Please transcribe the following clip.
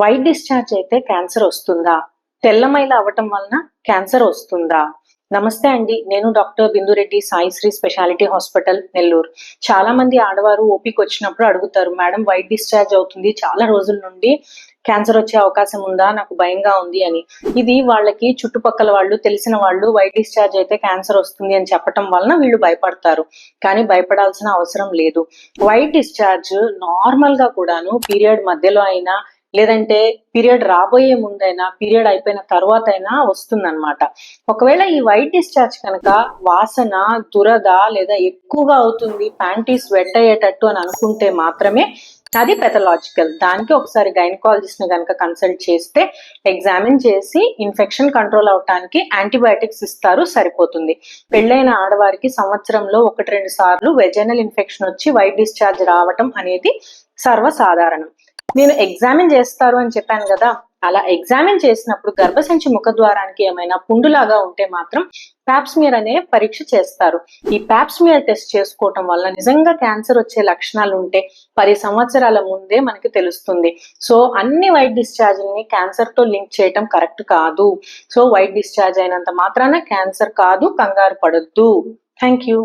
White discharge అయితే cancer వస్తుందా? తెల్లమైల అవ్వటం వలన క్యాన్సర్ వస్తుందా? నమస్తే అండి నేను doctor Bindu Reddy Sai Sri specialty hospital Nellore. చాలా మంది ఆడవారు ఓపిక వచ్చినప్పుడు అడుగుతారు మేడం వైట్ డిశ్చార్జ్ అవుతుంది చాలా రోజుల నుండి క్యాన్సర్ వచ్చే అవకాశం ఉందా? నాకు భయంగా ఉంది అని. ఇది వాళ్ళకి చుట్టుపక్కల వాళ్ళు తెలిసిన వాళ్ళు వైట్ డిశ్చార్జ్ అయితే క్యాన్సర్ వస్తుంది అని చెప్పటం వలన వీళ్ళు భయపడతారు. కానీ భయపడాల్సిన అవసరం లేదు. వైట్ డిశ్చార్జ్ నార్మల్గా కూడాను పీరియడ్ మధ్యలో అయినా లేదంటే పీరియడ్ రాబోయే ముందైనా పీరియడ్ అయిపోయిన తర్వాత అయినా వస్తుందన్నమాట. ఒకవేళ ఈ వైట్ డిశ్చార్జ్ కనుక వాసన దురద లేదా ఎక్కువగా అవుతుంది ప్యాంటీస్ వెట్ అయ్యేటట్టు అని అనుకుంటే మాత్రమే అది పెథలాజికల్ దానికి ఒకసారి గైనకాలజిస్ట్ని కనుక కన్సల్ట్ చేస్తే ఎగ్జామిన్ చేసి ఇన్ఫెక్షన్ కంట్రోల్ అవటానికి యాంటీబయాటిక్స్ ఇస్తారు సరిపోతుంది. పెళ్ళైన ఆడవారికి సంవత్సరంలో ఒకటి రెండు సార్లు వెజనల్ ఇన్ఫెక్షన్ వచ్చి వైట్ డిశ్చార్జ్ రావటం అనేది సర్వసాధారణం. నేను ఎగ్జామిన్ చేస్తారు అని చెప్పాను కదా అలా ఎగ్జామిన్ చేసినప్పుడు గర్భసంచి ముఖద్వారానికి ఏమైనా పుండులాగా ఉంటే మాత్రం ప్యాప్స్మియర్ అనే పరీక్ష చేస్తారు. ఈ ప్యాప్స్మియర్ టెస్ట్ చేసుకోవటం వల్ల నిజంగా క్యాన్సర్ వచ్చే లక్షణాలు ఉంటే పది సంవత్సరాల ముందే మనకి తెలుస్తుంది. సో అన్ని వైట్ డిశ్చార్జ్ని క్యాన్సర్తో లింక్ చేయటం కరెక్ట్ కాదు. సో వైట్ డిశ్చార్జ్ అయినంత మాత్రాన క్యాన్సర్ కాదు కంగారు పడొద్దు. Thank you